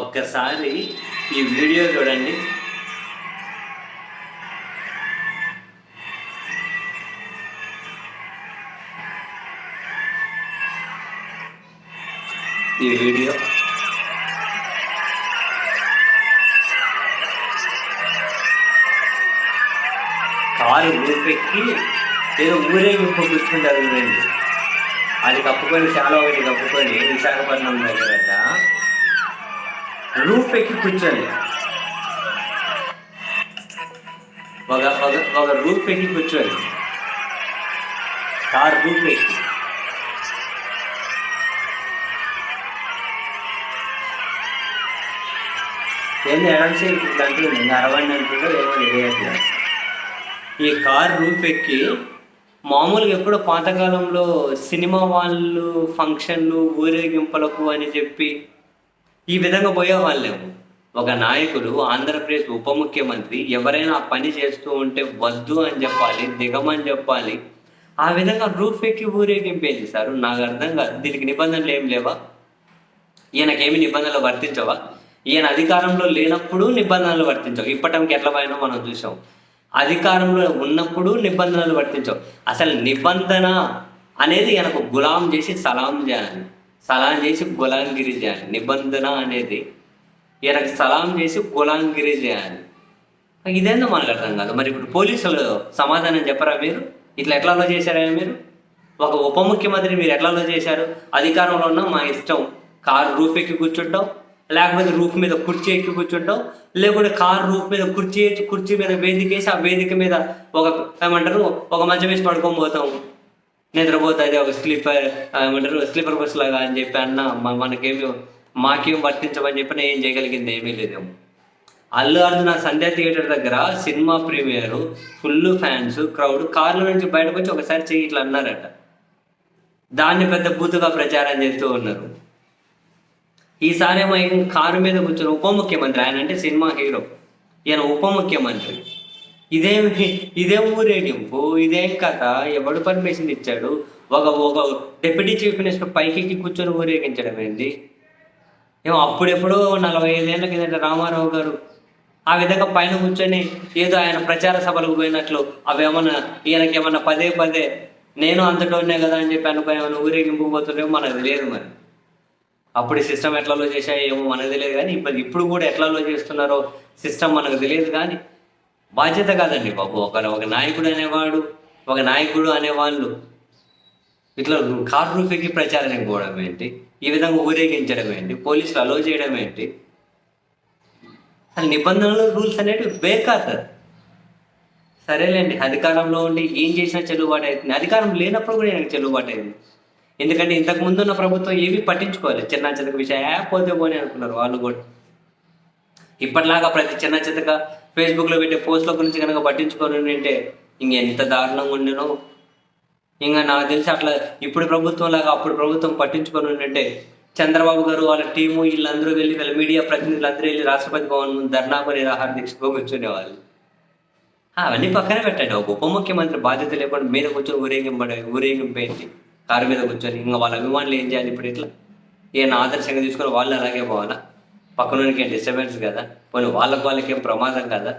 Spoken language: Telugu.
ఒక్కసారి ఈ వీడియో చూడండి. ఈ వీడియో. కారు ఊపెక్కి ఏదో ఊరేగింపు కూర్చుంటారు చూడండి. అది కప్పుకొని చాలా ఒకటి కప్పుకొని విశాఖపట్నం దగ్గరట రూఫ్ ఎక్కి కూర్చోండి. ఒక ఒక ఒక రూఫ్ ఎక్కి కూర్చోండి. కార్ రూఫ్ ఎక్కి. ఏంది ఎడంసే ఇట్లా అంటుంది ఇంకా అరవండి అనుకుంటే ఏమో తెలియట్లేదు ఈ కార్ రూఫ్ ఎక్కి మామూలుగా ఎప్పుడో పాతకాలంలో సినిమా వాళ్ళు ఫంక్షన్లు ఊరేగింపులకు అని చెప్పి ఈ విధంగా పోయేవాళ్ళేమో ఒక నాయకుడు ఆంధ్రప్రదేశ్ ఉప ముఖ్యమంత్రి ఎవరైనా పని చేస్తూ ఉంటే వద్దు అని చెప్పాలి దిగమని చెప్పాలి. ఆ విధంగా రూఫెక్కి ఎక్కి ఊరేగింపేది సార్? నాకు అర్థం కాదు. దీనికి నిబంధనలు ఏం లేవా? ఈయనకేమి నిబంధనలు వర్తించవా? ఈయన అధికారంలో లేనప్పుడు నిబంధనలు వర్తించవు. ఇప్పటికి ఎట్లా పోయినా మనం చూసాం. అధికారంలో ఉన్నప్పుడు నిబంధనలు వర్తించవు. అసలు నిబంధన అనేది ఈయనకు గులాం చేసి సలాం చేయాలి. సలాం చేసి గులాంగిరి చేయాలి. నిబంధన అనేది. ఈయనకు సలాం చేసి గులాంగిరి చేయాలి. ఇదేందో మనకు అర్థం కాదు. మరి ఇప్పుడు పోలీసులు సమాధానం చెప్పరా మీరు? ఇట్లా ఎట్లాలో చేశారా మీరు? ఒక ఉప ముఖ్యమంత్రి మీరు ఎట్లాలో చేశారు? అధికారంలో ఉన్న మా ఇష్టం కారు రూఫ్ ఎక్కి కూర్చుంటాం లేకపోతే రూఫ్ మీద కుర్చీ ఎక్కి కూర్చుంటాం లేకుంటే కారు రూఫ్ మీద కుర్చీ వేసి కుర్చీ మీద వేదిక వేసి ఆ వేదిక మీద ఒక ఏమంటారు ఒక మంచం వేసి పడుకోబోతాం నిద్రపోతుంది ఒక స్లీపర్ ఏమంటారు స్లీపర్ బస్ లాగా అని చెప్పి అన్న మనకేమి మాకేం వర్తించమని చెప్పి నేను ఏం చేయగలిగింది ఏమీ లేదేమో అల్లు అర్జున సంధ్యా థియేటర్ దగ్గర cinema premiere full fans crowd కార్ల నుంచి బయటకు వచ్చి ఒకసారి చెయ్యి ఇట్లా అన్నారట. దాన్ని పెద్ద బూతుగా ప్రచారం చేస్తూ ఉన్నారు. ఈసారి ఏమో కారు మీద కూర్చొని ఉప ముఖ్యమంత్రి ఆయన అంటే సినిమా హీరో. ఈయన ఉప ముఖ్యమంత్రి. ఇదేం ఇదేం ఊరేగింపు? ఇదేం కథ? ఎవడు పర్మిషన్ ఇచ్చాడు? ఒక ఒక డిప్యూటీ చీఫ్ మినిస్టర్ పైకి ఎక్కి కూర్చొని ఊరేగించడం ఏంది? ఏమో అప్పుడెప్పుడో నలభై ఐదేళ్ళ కిందట రామారావు గారు ఆ విధంగా పైన కూర్చొని ఏదో ఆయన ప్రచార సభలకు పోయినట్లు అవేమన్నా ఈయనకి ఏమన్నా పదే పదే నేను అంతటోనే కదా అని చెప్పి అనుకో ఏమైనా ఊరేగింపు పోతుండేమో మనకు తెలియదు మరి. అప్పుడు సిస్టమ్ ఎట్లాలో చేశాయో ఏమో మనకు తెలియదు కానీ ఇప్పుడు ఇప్పుడు కూడా ఎట్లాలో చేస్తున్నారో సిస్టమ్ మనకు తెలియదు కానీ బాధ్యత కాదండి బాబు. ఒక ఒక నాయకుడు అనేవాడు ఒక నాయకుడు అనేవాళ్ళు ఇట్లా కార్ రూఫ్ ఎక్కి ప్రచారానికి ఏంటి? ఈ విధంగా ఊరేగించడం ఏంటి? పోలీసులు అలో చేయడం ఏంటి? అసలు నిబంధనలు రూల్స్ అనేవి బేకార్ సరేలేండి అధికారంలో ఉండి ఏం చేసినా చెల్లుబాటు అవుతుంది అధికారం లేనప్పుడు కూడా నాకు చెల్లుబాటు అయింది. ఎందుకంటే ఇంతకు ముందున్న ప్రభుత్వం ఏవి పట్టించుకోవాలి చిన్న చిన్న విషయం "ఏ, పోతే పోనీ అనుకున్నారు వాళ్ళు కూడా. ఇప్పటిలాగా ప్రతి చిన్న చితక ఫేస్బుక్లో పెట్టే పోస్ట్లో గురించి కనుక పట్టించుకొని ఉంటే ఇంకెంత దారుణంగా ఉండేనో. ఇంకా నాకు తెలిసి అట్లా ఇప్పుడు ప్రభుత్వం లాగా అప్పుడు ప్రభుత్వం పట్టించుకొని ఉంటే చంద్రబాబు గారు వాళ్ళ టీము వీళ్ళందరూ వెళ్ళి వీళ్ళ మీడియా ప్రతినిధులు అందరూ వెళ్ళి రాష్ట్రపతి భవన్ ముందు ధర్నాకు నిరాహార దీక్షకు కూర్చునేవాళ్ళు అవన్నీ పక్కన పెట్టండి. ఒక ఉప ముఖ్యమంత్రి బాధ్యత లేకుండా మీద కూర్చొని ఊరేగింపడే ఊరేగింపు కారు మీద కూర్చొని ఇంకా వాళ్ళ అభిమానులు ఏం చేయాలి ఇప్పుడు ఇట్లా? ఈయన ఆదర్శంగా తీసుకొని వాళ్ళు అలాగే పోవాలా? పక్కనోనికి ఏం డిస్టర్బెన్స్ కదా? పోనీ వాళ్ళకు వాళ్ళకి ఏం ప్రమాదం కదా?